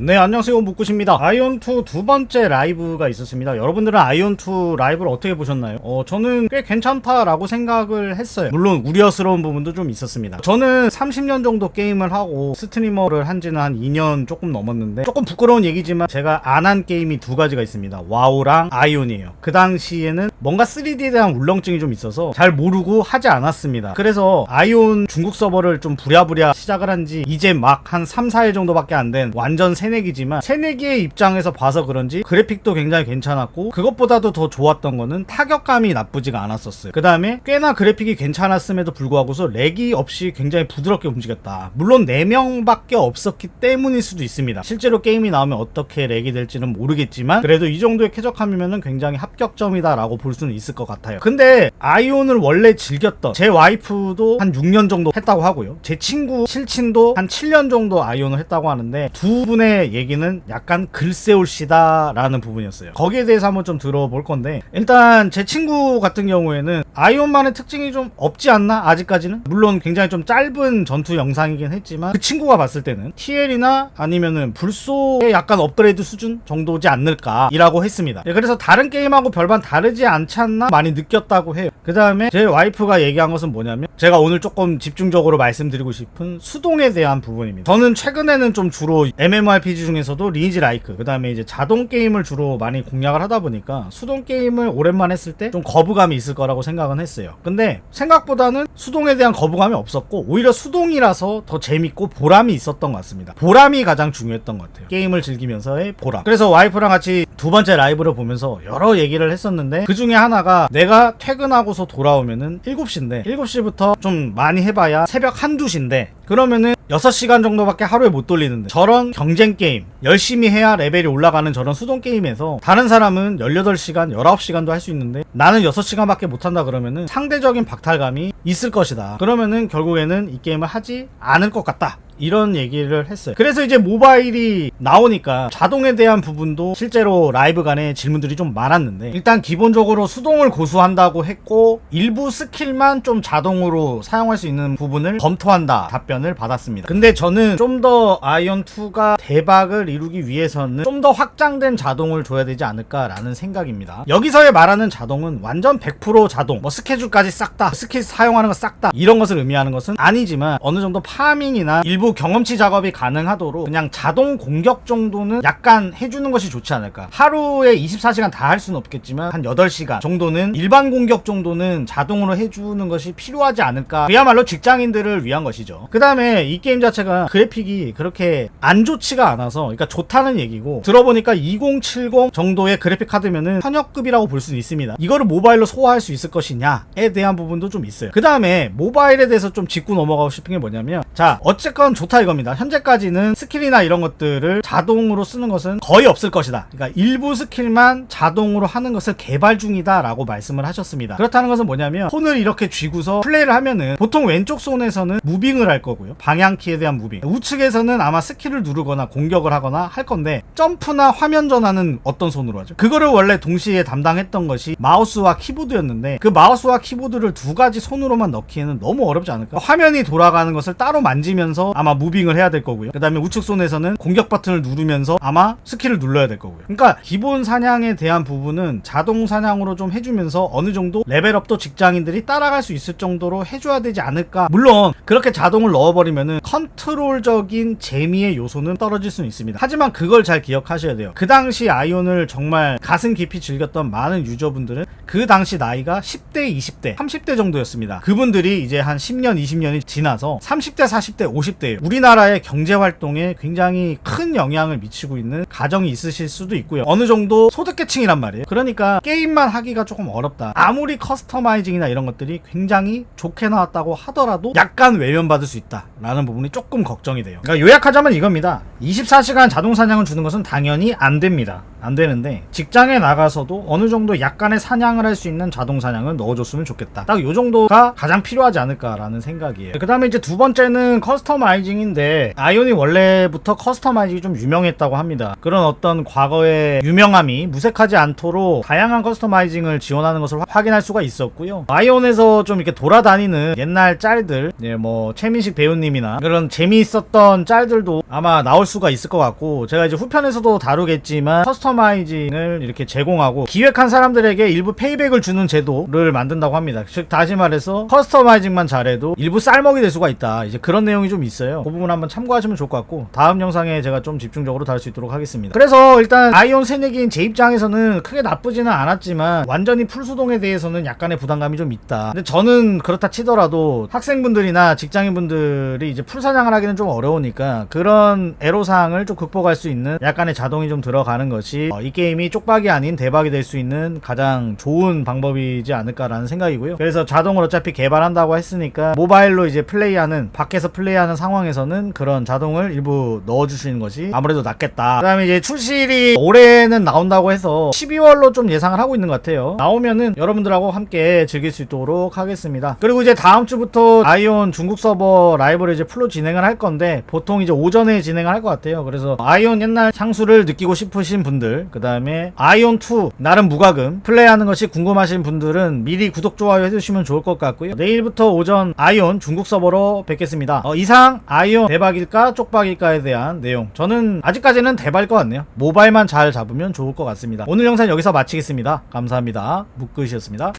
네 안녕하세요. 묵구십니다. 아이온2 두 번째 라이브가 있었습니다. 여러분들은 아이온2 라이브를 어떻게 보셨나요? 어 저는 꽤 괜찮다라고 생각을 했어요. 물론 우려스러운 부분도 좀 있었습니다. 저는 30년 정도 게임을 하고 스트리머를 한 지는 한 2년 조금 넘었는데 조금 부끄러운 얘기지만 제가 안 한 게임이 두 가지가 있습니다. 와우랑 아이온이에요. 그 당시에는 뭔가 3D에 대한 울렁증이 좀 있어서 잘 모르고 하지 않았습니다. 그래서 아이온 중국 서버를 좀 부랴부랴 시작을 한 지 이제 막 한 3, 4일 정도밖에 안 된 완전 새 내기지만 새내기의 입장에서 봐서 그런지 그래픽도 굉장히 괜찮았고 그것보다도 더 좋았던 거는 타격감이 나쁘지가 않았었어요. 그 다음에 꽤나 그래픽이 괜찮았음에도 불구하고서 렉이 없이 굉장히 부드럽게 움직였다. 물론 4명밖에 없었기 때문일 수도 있습니다. 실제로 게임이 나오면 어떻게 렉이 될지는 모르겠지만 그래도 이 정도의 쾌적함이면 굉장히 합격점이다 라고 볼 수는 있을 것 같아요. 근데 아이온을 원래 즐겼던 제 와이프도 한 6년 정도 했다고 하고요. 제 친구 실친도 한 7년 정도 아이온을 했다고 하는데 두 분의 얘기는 약간 글쎄올시다라는 부분이었어요. 거기에 대해서 한번 좀 들어볼 건데 일단 제 친구 같은 경우에는 아이온만의 특징이 좀 없지 않나 아직까지는 물론 굉장히 좀 짧은 전투 영상이긴 했지만 그 친구가 봤을 때는 TL이나 아니면은 불소의 약간 업그레이드 수준 정도지 않을까이라고 했습니다. 예, 그래서 다른 게임하고 별반 다르지 않지 않나 많이 느꼈다고 해요. 그 다음에 제 와이프가 얘기한 것은 뭐냐면 제가 오늘 조금 집중적으로 말씀드리고 싶은 수동에 대한 부분입니다. 저는 최근에는 좀 주로 MMORPG 중에서도 리니지 라이크 그 다음에 이제 자동 게임을 주로 많이 공략을 하다 보니까 수동 게임을 오랜만에 했을 때 좀 거부감이 있을 거라고 생각은 했어요. 근데 생각보다는 수동에 대한 거부감이 없었고 오히려 수동이라서 더 재밌고 보람이 있었던 것 같습니다. 보람이 가장 중요했던 것 같아요. 게임을 즐기면서의 보람. 그래서 와이프랑 같이 두 번째 라이브를 보면서 여러 얘기를 했었는데 그 중에 하나가 내가 퇴근하고서 돌아오면은 7시인데 7시부터 좀 많이 해봐야 새벽 한두 시인데 그러면은 6시간 정도밖에 하루에 못 돌리는데 저런 경쟁 게임 열심히 해야 레벨이 올라가는 저런 수동 게임에서 다른 사람은 18시간, 19시간도 할 수 있는데 나는 6시간밖에 못 한다 그러면은 상대적인 박탈감이 있을 것이다. 그러면은 결국에는 이 게임을 하지 않을 것 같다. 이런 얘기를 했어요. 그래서 이제 모바일이 나오니까 자동에 대한 부분도 실제로 라이브 간에 질문들이 좀 많았는데 일단 기본적으로 수동을 고수한다고 했고 일부 스킬만 좀 자동으로 사용할 수 있는 부분을 검토한다 답변을 받았습니다. 근데 저는 좀 더 아이온2가 대박을 이루기 위해서는 좀 더 확장된 자동을 줘야 되지 않을까라는 생각입니다. 여기서의 말하는 자동은 완전 100% 자동, 뭐 스케줄까지 싹 다, 스킬 사용하는 거 싹 다 이런 것을 의미하는 것은 아니지만 어느 정도 파밍이나 일부 경험치 작업이 가능하도록 그냥 자동 공격 정도는 약간 해주는 것이 좋지 않을까. 하루에 24시간 다 할 수는 없겠지만 한 8시간 정도는 일반 공격 정도는 자동으로 해주는 것이 필요하지 않을까. 그야말로 직장인들을 위한 것이죠. 그 다음에 이 게임 자체가 그래픽이 그렇게 안 좋지가 않아서 그러니까 좋다는 얘기고 들어보니까 2070 정도의 그래픽 카드면은 현역급이라고 볼 수는 있습니다. 이거를 모바일로 소화할 수 있을 것이냐에 대한 부분도 좀 있어요. 그 다음에 모바일에 대해서 좀 짚고 넘어가고 싶은 게 뭐냐면 자 어쨌건 좋다 이겁니다. 현재까지는 스킬이나 이런 것들을 자동으로 쓰는 것은 거의 없을 것이다. 그러니까 일부 스킬만 자동으로 하는 것을 개발 중이다라고 말씀을 하셨습니다. 그렇다는 것은 뭐냐면 손을 이렇게 쥐고서 플레이를 하면은 보통 왼쪽 손에서는 무빙을 할 거고요. 방향키에 대한 무빙. 우측에서는 아마 스킬을 누르거나 공격을 하거나 할 건데 점프나 화면 전환은 어떤 손으로 하죠? 그거를 원래 동시에 담당했던 것이 마우스와 키보드였는데 그 마우스와 키보드를 두 가지 손으로만 넣기에는 너무 어렵지 않을까? 화면이 돌아가는 것을 따로 만지면서 아마 무빙을 해야 될 거고요. 그 다음에 우측 손에서는 공격 버튼을 누르면서 아마 스킬을 눌러야 될 거고요. 그러니까 기본 사냥에 대한 부분은 자동 사냥으로 좀 해주면서 어느 정도 레벨업도 직장인들이 따라갈 수 있을 정도로 해줘야 되지 않을까. 물론 그렇게 자동을 넣어버리면은 컨트롤적인 재미의 요소는 떨어질 수는 있습니다. 하지만 그걸 잘 기억하셔야 돼요. 그 당시 아이온을 정말 가슴 깊이 즐겼던 많은 유저분들은 그 당시 나이가 10대, 20대, 30대 정도였습니다. 그분들이 이제 한 10년, 20년이 지나서 30대, 40대, 50대 우리나라의 경제 활동에 굉장히 큰 영향을 미치고 있는 가정이 있으실 수도 있고요. 어느 정도 소득계층이란 말이에요. 그러니까 게임만 하기가 조금 어렵다. 아무리 커스터마이징이나 이런 것들이 굉장히 좋게 나왔다고 하더라도 약간 외면받을 수 있다라는 부분이 조금 걱정이 돼요. 그러니까 요약하자면 이겁니다. 24시간 자동 사냥을 주는 것은 당연히 안 됩니다. 안 되는데 직장에 나가서도 어느 정도 약간의 사냥을 할 수 있는 자동 사냥을 넣어줬으면 좋겠다. 딱 요 정도가 가장 필요하지 않을까라는 생각이에요. 그 다음에 이제 두 번째는 커스터마이징인데 아이온이 원래부터 커스터마이징이 좀 유명했다고 합니다. 그런 어떤 과거의 유명함이 무색하지 않도록 다양한 커스터마이징을 지원하는 것을 화- 확인할 수가 있었고요. 아이온에서 좀 이렇게 돌아다니는 옛날 짤들, 예, 뭐 최민식 배우님이나 그런 재미있었던 짤들도 아마 나올 수가 있을 것 같고 제가 이제 후편에서도 다루겠지만 커스터 마이징을 이렇게 제공하고 기획한 사람들에게 일부 페이백을 주는 제도를 만든다고 합니다. 즉 다시 말해서 커스터마이징만 잘해도 일부 쌀먹이 될 수가 있다. 이제 그런 내용이 좀 있어요. 그 부분 한번 참고하시면 좋을 것 같고 다음 영상에 제가 좀 집중적으로 다룰 수 있도록 하겠습니다. 그래서 일단 아이온 새내기인 제 입장에서는 크게 나쁘지는 않았지만 완전히 풀수동에 대해서는 약간의 부담감이 좀 있다. 근데 저는 그렇다 치더라도 학생분들이나 직장인분들이 이제 풀사냥을 하기는 좀 어려우니까 그런 애로사항을 좀 극복할 수 있는 약간의 자동이 좀 들어가는 것이 어, 이 게임이 쪽박이 아닌 대박이 될 수 있는 가장 좋은 방법이지 않을까라는 생각이고요. 그래서 자동을 어차피 개발한다고 했으니까 모바일로 이제 플레이하는 밖에서 플레이하는 상황에서는 그런 자동을 일부 넣어주시는 것이 아무래도 낫겠다. 그다음에 이제 출시일이 올해는 나온다고 해서 12월로 좀 예상을 하고 있는 것 같아요. 나오면은 여러분들하고 함께 즐길 수 있도록 하겠습니다. 그리고 이제 다음 주부터 아이온 중국 서버 라이브를 이제 풀로 진행을 할 건데 보통 이제 오전에 진행을 할 것 같아요. 그래서 아이온 옛날 향수를 느끼고 싶으신 분들, 그 다음에 아이온 2 나름 무과금 플레이하는 것이 궁금하신 분들은 미리 구독 좋아요 해주시면 좋을 것 같고요. 내일부터 오전 아이온 중국 서버로 뵙겠습니다. 어, 이상 아이온 대박일까 쪽박일까에 대한 내용 저는 아직까지는 대박일 것 같네요. 모바일만 잘 잡으면 좋을 것 같습니다. 오늘 영상 여기서 마치겠습니다. 감사합니다. 묵끝이었습니다.